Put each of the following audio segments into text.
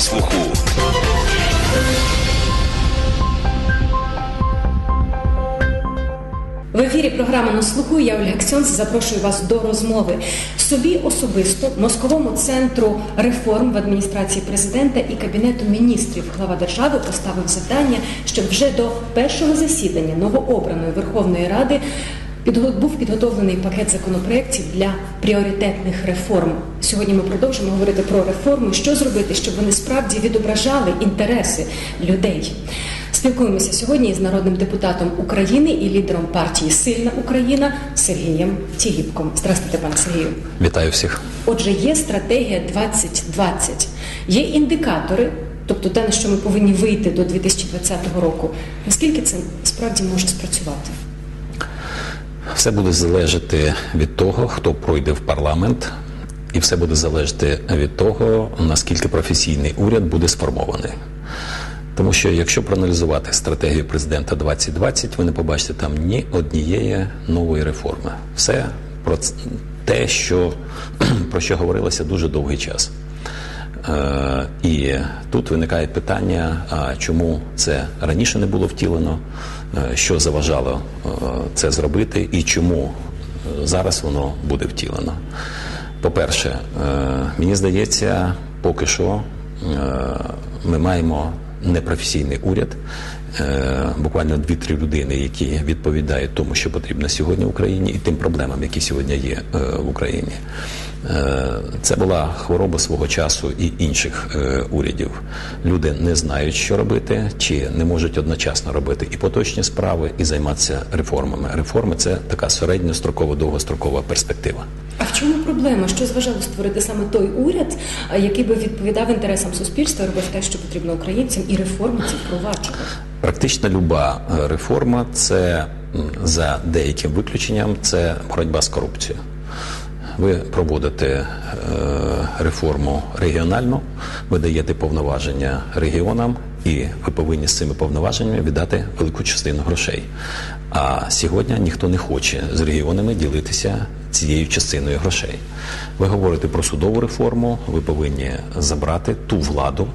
слуху. В ефірі програма на слуху. Я Ольга Ксьонс запрошую вас до розмови собі особисто мозковому центру реформ в адміністрації президента і кабінету міністрів. Глава держави поставив завдання, щоб вже до першого засідання новообраної Верховної Ради був підготовлений пакет законопроєктів для пріоритетних реформ. Сьогодні ми продовжимо говорити про реформи, що зробити, щоб вони справді відображали інтереси людей. Спілкуємося сьогодні із народним депутатом України і лідером партії Сильна Україна Сергієм Тігіпком. Здравствуйте, пане Сергію. Вітаю всіх. Отже, є стратегія 2020, є індикатори, тобто те, на що ми повинні вийти до 2020 року. Наскільки це справді може спрацювати? Все буде залежати від того, хто пройде в парламент, і все буде залежати від того, наскільки професійний уряд буде сформований. Тому що якщо проаналізувати стратегію президента 2020, ви не побачите там ні однієї нової реформи. Все про те, що, про що говорилося дуже довгий час. Е, І тут виникає питання, а чому це раніше не було втілено, що заважало е, це зробити, і чому е, зараз воно буде втілено. По-перше, е, мені здається, поки що е, ми маємо непрофесійний уряд, е, буквально дві-три людини, які відповідають тому, що потрібно сьогодні в Україні, і тим проблемам, які сьогодні є е, в Україні. Е, Це була хвороба свого часу і інших е, урядів. Люди не знають, що робити, чи не можуть одночасно робити і поточні справи, і займатися реформами. Реформи це така середньострокова, довгострокова перспектива. А в чому проблема? Що зважало створити саме той уряд, який би відповідав інтересам суспільства, робив те, що потрібно українцям, і реформи ці впроваджував? Практично люба е, реформа це за деяким виключенням, це боротьба з корупцією. Ви проводите е, реформу регіональну, ви даєте повноваження регіонам, і ви повинні з цими повноваженнями віддати велику частину грошей. А сьогодні ніхто не хоче з регіонами ділитися цією частиною грошей. Ви говорите про судову реформу, ви повинні забрати ту владу,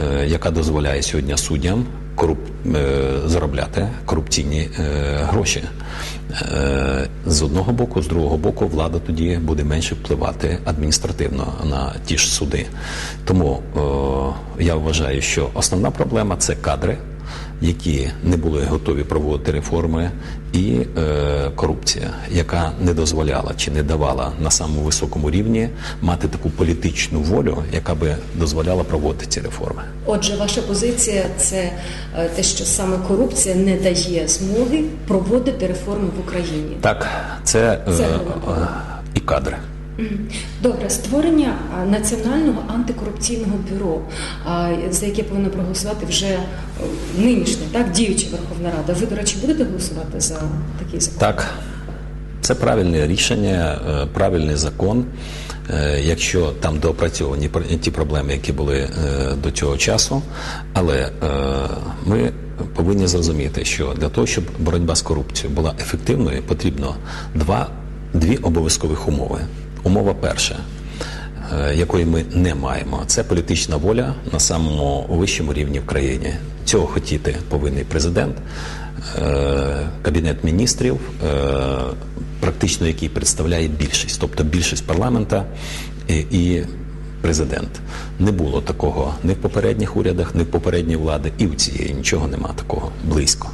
е, яка дозволяє сьогодні суддям коруп... е, заробляти корупційні е, гроші. З одного боку, з другого боку, влада тоді буде менше впливати адміністративно на ті ж суди. Тому я вважаю, що основна проблема це кадри, які не були готові проводити реформи, і е, корупція, яка не дозволяла чи не давала на самому високому рівні мати таку політичну волю, яка би дозволяла проводити ці реформи. Отже, ваша позиція це е, те, що саме корупція не дає змоги проводити реформи в Україні. Так, це, е, Це е, головне. і кадри. Добре, створення національного антикорупційного бюро, за яке повинна проголосувати вже е, нинішня, так діюча Верховна Рада. Ви, до речі, будете голосувати за такий закон? Так, це правильне рішення, е, правильний закон. е, Якщо там доопрацьовані ті проблеми, які були до цього часу, але ми повинні зрозуміти, що для того, щоб боротьба з корупцією була ефективною, потрібно два, дві обов'язкових умови. Умова перша, е, якої ми не маємо, це політична воля на самому вищому рівні в країні. Цього хотіти повинний президент, е, кабінет міністрів, е, практично який представляє більшість, тобто більшість парламента і, президент. Не було такого ні в попередніх урядах, ні в попередній влади, і в цієї нічого нема такого близько.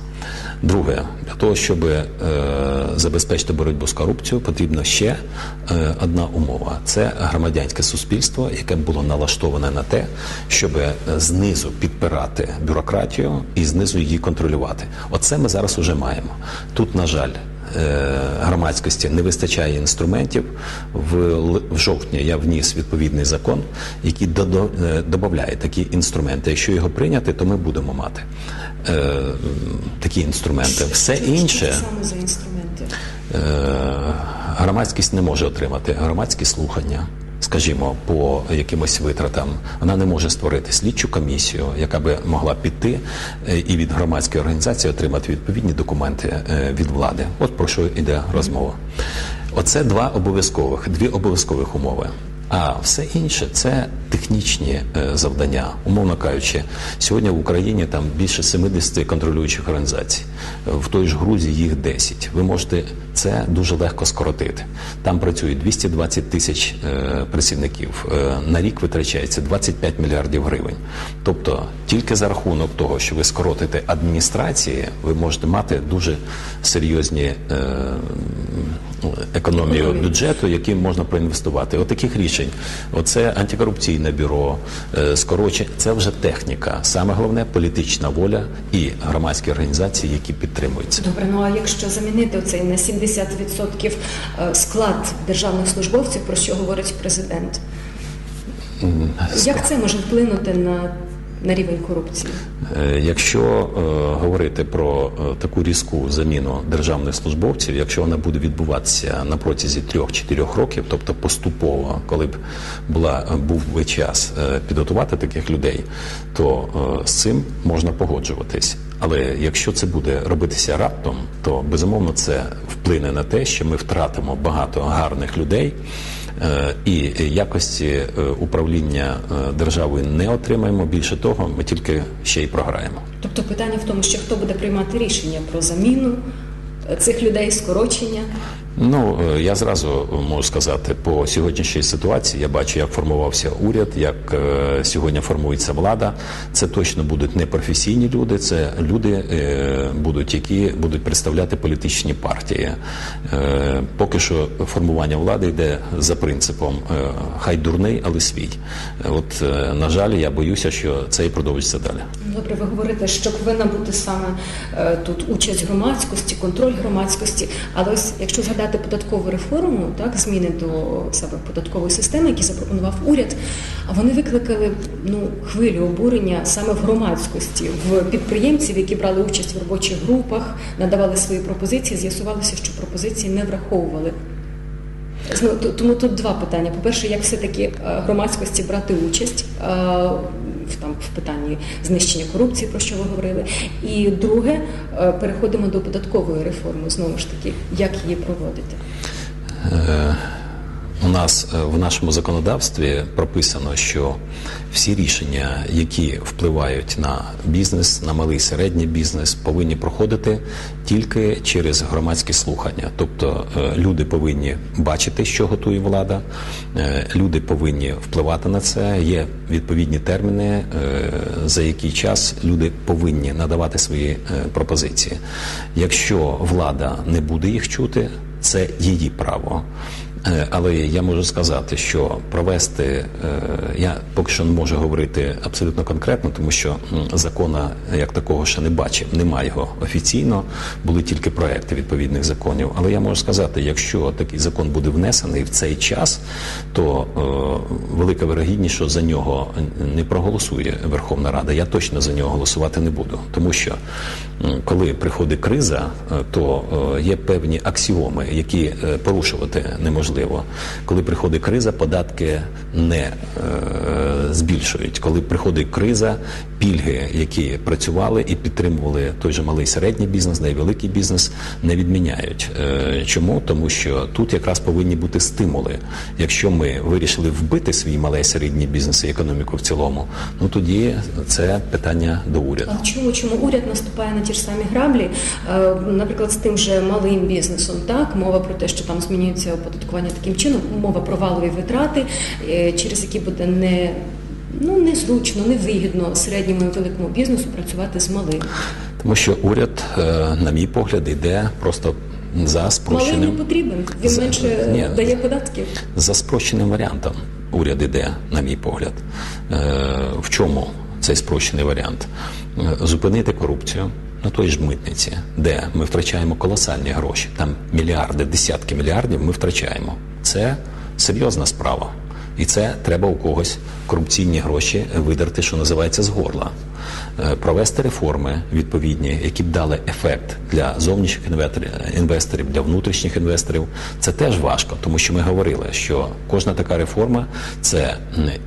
Друге, для того, щоб е, забезпечити боротьбу з корупцією, потрібна ще е, одна умова: це громадянське суспільство, яке було налаштоване на те, щоб е, знизу підпирати бюрократію і знизу її контролювати. Оце ми зараз уже маємо. Тут, на жаль. Е, Громадськості не вистачає інструментів. В, жовтні я вніс відповідний закон, який додо- е, додає такі інструменти. Якщо його прийняти, то ми будемо мати е, такі інструменти. Все інше саме за інструменти? громадськість не може отримати. Громадські слухання, скажімо, по якимось витратам, вона не може створити слідчу комісію, яка би могла піти е, і від громадської організації отримати відповідні документи е, від влади. От про що йде розмова. Оце два обов'язкових, дві обов'язкових умови. А все інше це технічні е, завдання. Умовно кажучи, сьогодні в Україні там більше 70 контролюючих організацій. В той ж Грузії їх 10. Ви можете це дуже легко скоротити. Там працює 220 тисяч е, працівників. Е, На рік витрачається 25 мільярдів гривень. Тобто тільки за рахунок того, що ви скоротите адміністрації, ви можете мати дуже серйозні економію бюджету, які можна проінвестувати. От таких рішень. Оце антикорупційне бюро, е, скорочення. Це вже техніка. Саме головне політична воля і громадські організації, які підтримують це. Добре, ну а якщо замінити оцей на 70% е, склад державних службовців, про що говорить президент, як це може вплинути на, на рівень корупції? Е, Якщо е, говорити про е, таку різку заміну державних службовців, якщо вона буде відбуватися на протязі трьох-чотирьох років, тобто поступово, коли б була був би час е, підготувати таких людей, то е, з цим можна погоджуватись. Але якщо це буде робитися раптом, то безумовно це вплине на те, що ми втратимо багато гарних людей. Е, І якості е, управління е, державою не отримаємо. Більше того, ми тільки ще й програємо. Тобто питання в тому, що хто буде приймати рішення про заміну цих людей, скорочення. Ну е, я зразу можу сказати по сьогоднішній ситуації. Я бачу, як формувався уряд, як е, сьогодні формується влада. Це точно будуть не професійні люди. Це люди е, будуть, які будуть представляти політичні партії. Е, поки що формування влади йде за принципом е, хай дурний, але свій. Е, От е, на жаль, я боюся, що це і продовжиться далі. Добре, ви говорите, що повинна бути саме е, тут участь громадськості, контроль громадськості. Але ось якщо згадати податкову реформу, так зміни до себе податкової системи, які запропонував уряд, вони викликали ну хвилю обурення саме в громадськості, в підприємців, які брали участь в робочих групах, надавали свої пропозиції. З'ясувалося, що пропозиції не враховували. Тому тут два питання. По-перше, як все-таки е, громадськості брати участь е, там в питанні знищення корупції, про що ви говорили. І друге, е, переходимо до податкової реформи. Знову ж таки, як її проводити? У нас е, в нашому законодавстві прописано, що всі рішення, які впливають на бізнес, на малий і середній бізнес, повинні проходити тільки через громадські слухання. Тобто е, люди повинні бачити, що готує влада, е, люди повинні впливати на це. Є відповідні терміни, за який час люди повинні надавати свої пропозиції. Якщо влада не буде їх чути, це її право. Е, Але я можу сказати, що провести е, я поки що не можу говорити абсолютно конкретно, тому що закона як такого ще не бачив. Немає його офіційно, були тільки проекти відповідних законів. Але я можу сказати, якщо такий закон буде внесений в цей час, то е, велика вирогідність, що за нього не проголосує Верховна Рада. Я точно за нього голосувати не буду, тому що коли приходить криза, е, то е, є певні аксіоми, які е, порушувати неможливо. Коли приходить криза, податки не збільшують. Коли приходить криза, пільги, які працювали і підтримували той же малий середній бізнес, да й великий бізнес, не відміняють. Чому? Тому що тут якраз повинні бути стимули. Якщо ми вирішили вбити свій малий середній бізнес і економіку в цілому, ну тоді це питання до уряду. А чому чому уряд наступає на ті ж самі граблі? Е, Наприклад, з тим же малим бізнесом, так мова про те, що там змінюється оподаткування таким чином, мова про валові витрати, е, через які буде не ну незручно, невигідно середньому і великому бізнесу працювати з малим. Тому що уряд, е, на мій погляд, йде просто за Малий не потрібен, він За- менше ні. дає податків. за спрощеним варіантом. Уряд іде, на мій погляд. Е, в чому цей спрощений варіант? Зупинити корупцію. На той ж митниці, де ми втрачаємо колосальні гроші, там мільярди, десятки мільярдів ми втрачаємо. Це серйозна справа. І це треба у когось корупційні гроші видерти, що називається з горла. Е, Провести реформи відповідні, які б дали ефект для зовнішніх інвесторів, для внутрішніх інвесторів. Це теж важко, тому що ми говорили, що кожна така реформа це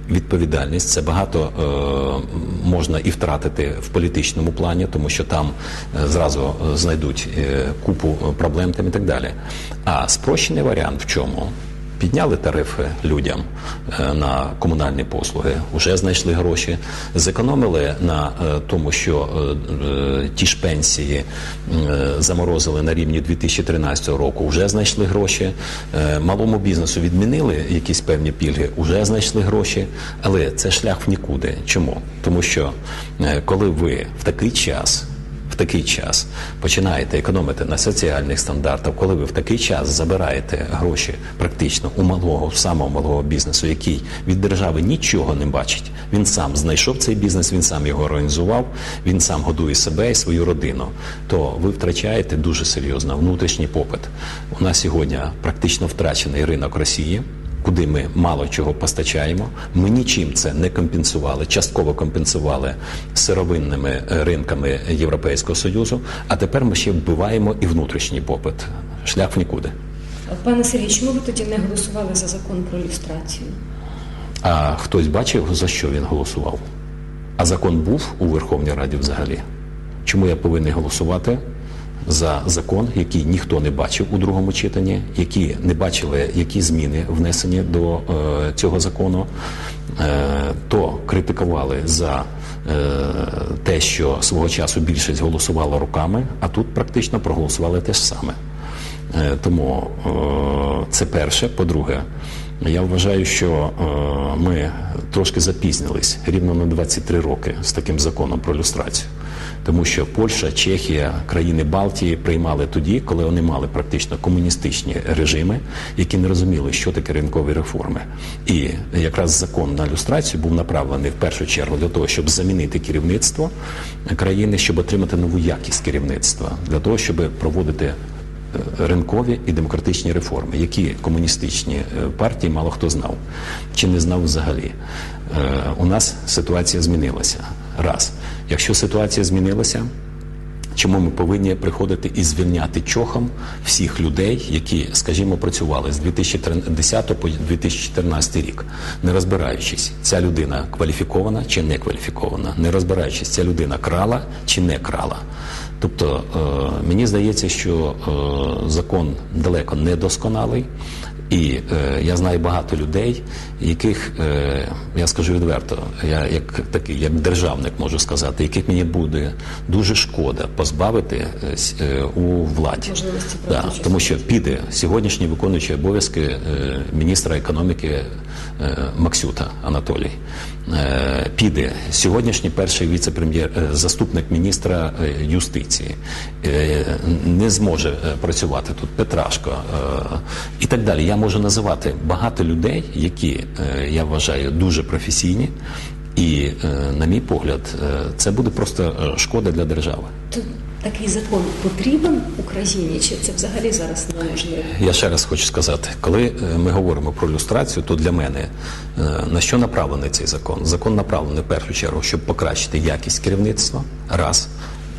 відповідальність, це багато е, можна і втратити в політичному плані, тому що там е, зразу е, знайдуть купу проблем там і так далі. А спрощений варіант в чому? Підняли тарифи людям е, на комунальні послуги, вже знайшли гроші, зекономили на е, тому, що е, ті ж пенсії заморозили на рівні 2013 року, вже знайшли гроші. Малому бізнесу відмінили якісь певні пільги, вже знайшли гроші. Але це шлях в нікуди. Чому? Тому що коли ви в такий час такий час починаєте економити на соціальних стандартах, коли ви в такий час забираєте гроші практично у малого, самого малого бізнесу, який від держави нічого не бачить. Він сам знайшов цей бізнес, він сам його організував, він сам годує себе і свою родину. То ви втрачаєте дуже серйозно внутрішній попит. У нас сьогодні практично втрачений ринок Росії куди ми мало чого постачаємо. Ми нічим це не компенсували, частково компенсували сировинними ринками Європейського Союзу. А тепер ми ще вбиваємо і внутрішній попит. Шлях в нікуди. Пане Сергій, чому ви тоді не голосували за закон про люстрацію? А хтось бачив, за що він голосував? А закон був у Верховній Раді взагалі. Чому я повинен голосувати за закон, який ніхто не бачив у другому читанні, які не бачили, які зміни внесені до е, цього закону, е, то критикували за е, те, що свого часу більшість голосувала руками, а тут практично проголосували те ж саме. Е, Тому е, це перше. По-друге, я вважаю, що е, ми трошки запізнились рівно на 23 роки з таким законом про люстрацію. Тому що Польща, Чехія, країни Балтії приймали тоді, коли вони мали практично комуністичні режими, які не розуміли, що таке ринкові реформи. І якраз закон на люстрацію був направлений в першу чергу для того, щоб замінити керівництво країни, щоб отримати нову якість керівництва, для того, щоб проводити е, ринкові і демократичні реформи, які комуністичні е, партії мало хто знав чи не знав взагалі. Е, У нас ситуація змінилася. Раз. Якщо ситуація змінилася, Чому ми повинні приходити і звільняти чохом всіх людей, які, скажімо, працювали з 2010 по 2014 рік, не розбираючись, ця людина кваліфікована чи не кваліфікована, не розбираючись, ця людина крала чи не крала. Тобто е, мені здається, що е, закон далеко не досконалий. І е, я знаю багато людей, яких е, я скажу відверто, я як такий, як державник можу сказати, яких мені буде дуже шкода позбавити е, е, у владі. Да, тому що піде сьогоднішній виконуючий обов'язки е, міністра економіки Максюта Анатолій. Е, піде сьогоднішній перший віце-прем'єр, е, заступник міністра е, юстиції. Е, не зможе е, працювати тут Петрашко е, і так далі. Я можу називати багато людей, які е, я вважаю дуже професійні. І, е, на мій погляд, е, це буде просто е, шкода для держави. Такий закон потрібен Україні, чи це взагалі зараз неможливо? Я ще раз хочу сказати, коли е, ми говоримо про люстрацію, то для мене е, на що направлений цей закон? Закон направлений в першу чергу, щоб покращити якість керівництва, раз,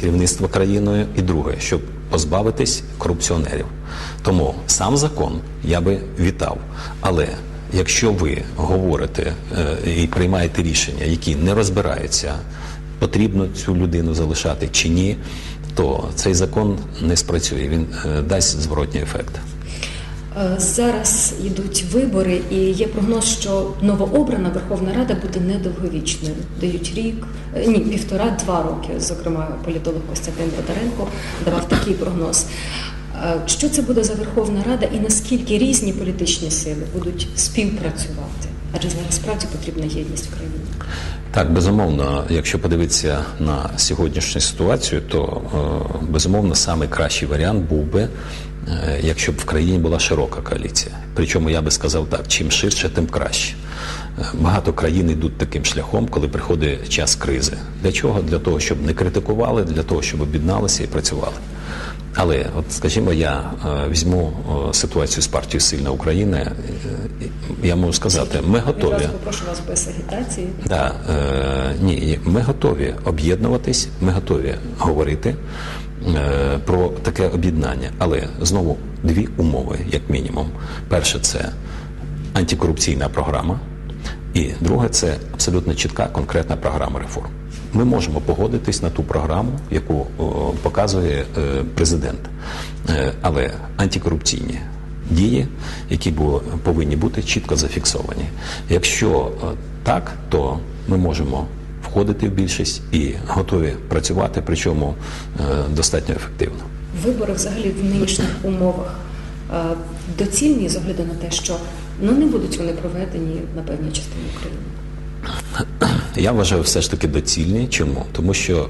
керівництва країною, і друге, щоб позбавитись корупціонерів. Тому сам закон я би вітав. Але якщо ви говорите е, і приймаєте рішення, які не розбираються, потрібно цю людину залишати чи ні, то цей закон не спрацює. Він е, дасть зворотній ефект. Е, Зараз йдуть вибори, і є прогноз, що новообрана Верховна Рада буде недовговічною. Дають рік, е, ні, півтора-два роки. Зокрема, політолог Костянтин Бодаренко давав такий прогноз. Е, Що це буде за Верховна Рада і наскільки різні політичні сили будуть співпрацювати? Адже зараз справді потрібна єдність в країні. Так, безумовно, якщо подивитися на сьогоднішню ситуацію, то е, безумовно самий кращий варіант був би, е, якщо б в країні була широка коаліція. Причому я би сказав так: чим ширше, тим краще. Багато країн йдуть таким шляхом, коли приходить час кризи. Для чого? Для того, щоб не критикували, для того, щоб об'єдналися і працювали. Але, от скажімо, я е, візьму е, ситуацію з партією Сильна Україна. е, Я можу сказати, ми готові. Попрошу вас без агітації. Да, е, ні, ми готові об'єднуватись, ми готові говорити е, про таке об'єднання. Але знову дві умови, як мінімум. Перше, це антикорупційна програма, і друге, це абсолютно чітка конкретна програма реформ. Ми можемо погодитись на ту програму, яку о, показує е, президент, Е, але антикорупційні дії, які повинні бути чітко зафіксовані. Якщо е, так, то ми можемо входити в більшість і готові працювати, причому е, достатньо ефективно. Вибори взагалі в нинішніх умовах е, доцільні з огляду на те, що ну не будуть вони проведені на певній частині України. Я вважаю все ж таки доцільні. Чому? Тому що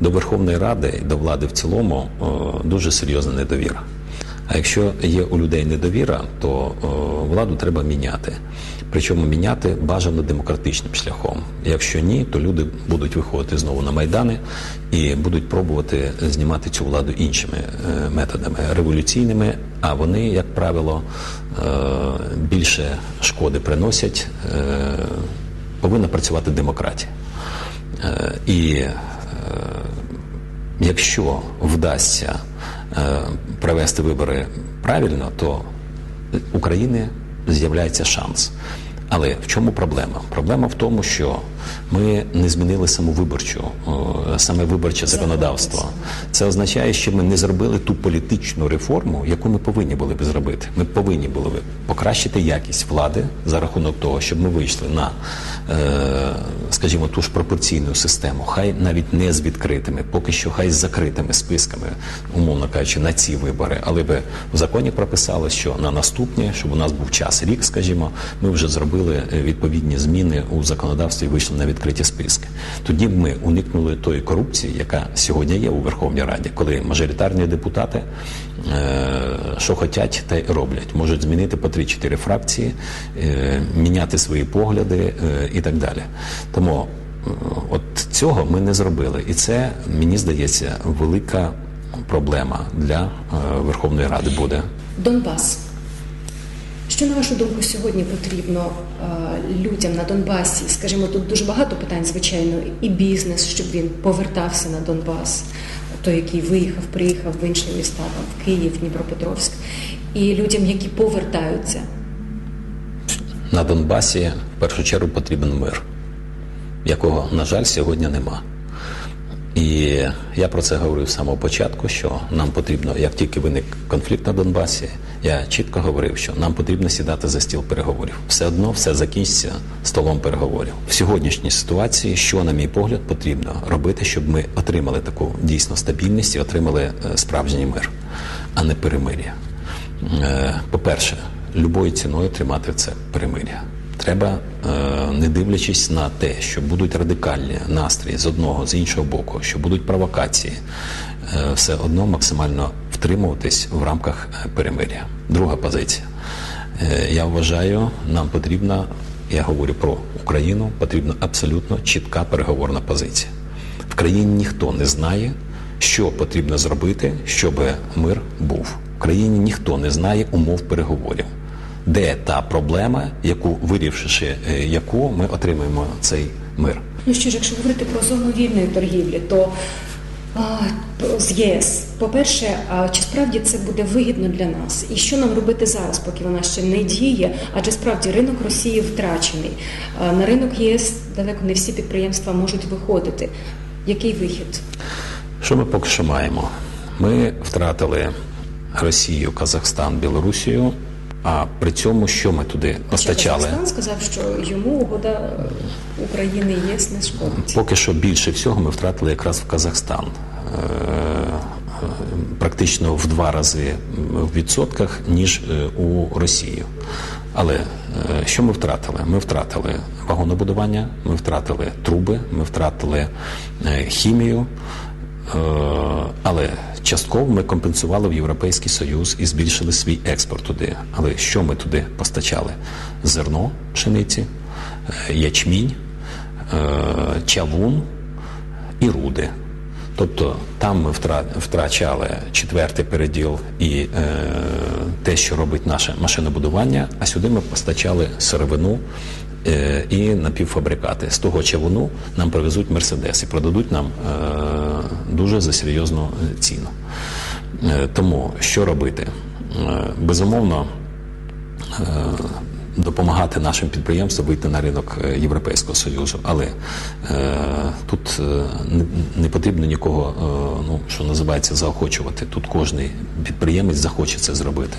до Верховної Ради і до влади в цілому дуже серйозна недовіра. А якщо є у людей недовіра, то о, владу треба міняти. Причому міняти бажано демократичним шляхом. Якщо ні, то люди будуть виходити знову на майдани і будуть пробувати знімати цю владу іншими е, методами революційними. А вони, як правило, е, більше шкоди приносять. Е, повинна працювати демократія. Е, І е, якщо вдасться е, провести вибори правильно, то України з'являється шанс. Але в чому проблема? Проблема в тому, що ми не змінили саму виборчу, саме виборче законодавство. Це означає, що ми не зробили ту політичну реформу, яку ми повинні були б зробити. Ми повинні були б покращити якість влади за рахунок того, щоб ми вийшли на, е, скажімо, ту ж пропорційну систему, хай навіть не з відкритими, поки що хай з закритими списками, умовно кажучи, на ці вибори. Але би в законі прописали, що на наступні, щоб у нас був час рік, скажімо, ми вже зробили е, відповідні зміни у законодавстві і вийшли на відкриті списки. Тоді б ми уникнули тої корупції, яка сьогодні є у Верховній Раді, коли мажоритарні депутати е, що хотять, те й роблять. Можуть змінити по 3-4 фракції, е, міняти свої погляди е, і так далі. Тому от цього ми не зробили. І це, мені здається, велика проблема для Верховної Ради буде. Донбас. Що на вашу думку сьогодні потрібно е, людям на Донбасі? Скажімо, тут дуже багато питань, звичайно, і бізнес, щоб він повертався на Донбас, той, який виїхав, приїхав в інші міста, там в Київ, Дніпропетровськ, і людям, які повертаються. На Донбасі в першу чергу потрібен мир, якого, на жаль, сьогодні нема. І я про це говорив з самого початку, що нам потрібно, як тільки виник конфлікт на Донбасі, я чітко говорив, що нам потрібно сідати за стіл переговорів. Все одно все закінчиться столом переговорів. В сьогоднішній ситуації, що, на мій погляд, потрібно робити, щоб ми отримали таку дійсно стабільність і отримали е, справжній мир, а не перемир'я. Е, По-перше, любою ціною тримати це перемир'я. Треба, е, не дивлячись на те, що будуть радикальні настрої з одного, з іншого боку, що будуть провокації, е, все одно максимально втримуватись в рамках е, перемир'я. Друга позиція. Я вважаю, нам потрібна, я говорю про Україну, потрібна абсолютно чітка переговорна позиція. В країні ніхто не знає, що потрібно зробити, щоб мир був. В країні ніхто не знає умов переговорів. Де та проблема, яку вирішивши е, яку ми отримаємо цей мир? Ну що ж, якщо говорити про зону вільної торгівлі, то а, з ЄС, по-перше, чи справді це буде вигідно для нас? І що нам робити зараз, поки вона ще не діє? Адже справді ринок Росії втрачений. А на ринок ЄС далеко не всі підприємства можуть виходити. Який вихід? Що ми поки що маємо? Ми втратили Росію, Казахстан, Білорусію. А при цьому, що ми туди постачали? Казахстан сказав, що йому угода України ЄС не шкодить. Поки що більше всього ми втратили якраз в Казахстан. Е, е, Практично в два рази в відсотках, ніж е, у Росію. Але що ми втратили? Ми втратили вагонобудування, ми втратили труби, ми втратили хімію. Але частково ми компенсували в Європейський Союз і збільшили свій експорт туди. Але що ми туди постачали? Зерно пшениці, е, ячмінь, е, чавун і руди. Тобто там ми втрачали четвертий переділ і е, те, що робить наше машинобудування, а сюди ми постачали сировину і напівфабрикати. З того чавуну нам привезуть мерседес і продадуть нам е, дуже за серйозну е, ціну. Е, тому що робити? Е, безумовно, е, допомагати нашим підприємствам вийти на ринок е, Європейського Союзу. Але е, Тут е, не, не потрібно нікого, е, ну що називається, заохочувати. Тут кожний підприємець захоче це зробити.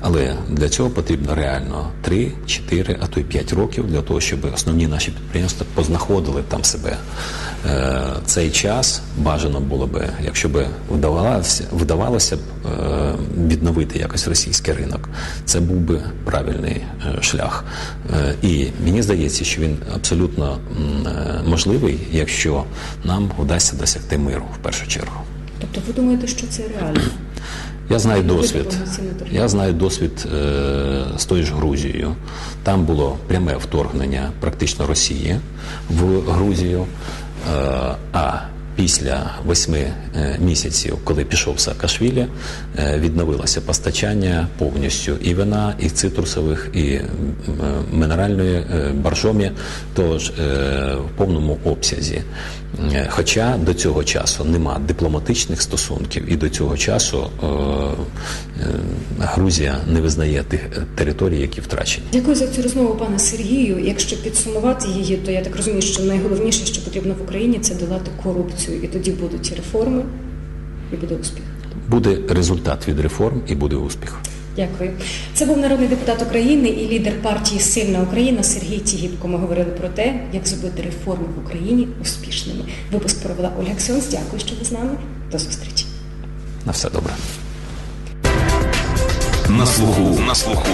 Але для цього потрібно реально 3, 4, а то й 5 років для того, щоб основні наші підприємства познаходили там себе. Е, Цей час бажано було би, якщо б вдавалося, вдавалося б е, відновити якось російський ринок, це був би правильний е, шлях. Е, І мені здається, що він абсолютно е, можливий, якщо нам вдасться досягти миру в першу чергу. Тобто ви думаєте, що це реально? Я знаю Ну, досвід. Я знаю досвід е, з тою ж Грузією. Там було пряме вторгнення практично Росії в Грузію. А після восьми е, місяців, коли пішов Саакашвілі, е, відновилося постачання повністю і вина, і цитрусових, і е, мінеральної баржомі, тож в повному обсязі. Хоча до цього часу нема дипломатичних стосунків, і до цього часу Грузія не визнає тих територій, які втрачені. Дякую за цю розмову, пане Сергію. Якщо підсумувати її, то я так розумію, що найголовніше, що потрібно в Україні, це долати корупцію, і тоді будуть реформи, і буде успіх. Буде результат від реформ і буде успіх. Дякую. Це був народний депутат України і лідер партії Сильна Україна Сергій Тігіпко. Ми говорили про те, як зробити реформи в Україні успішними. Випуск провела Ольга Ксьонс. Дякую, що ви з нами. До зустрічі. На все добре. На слуху. На слуху.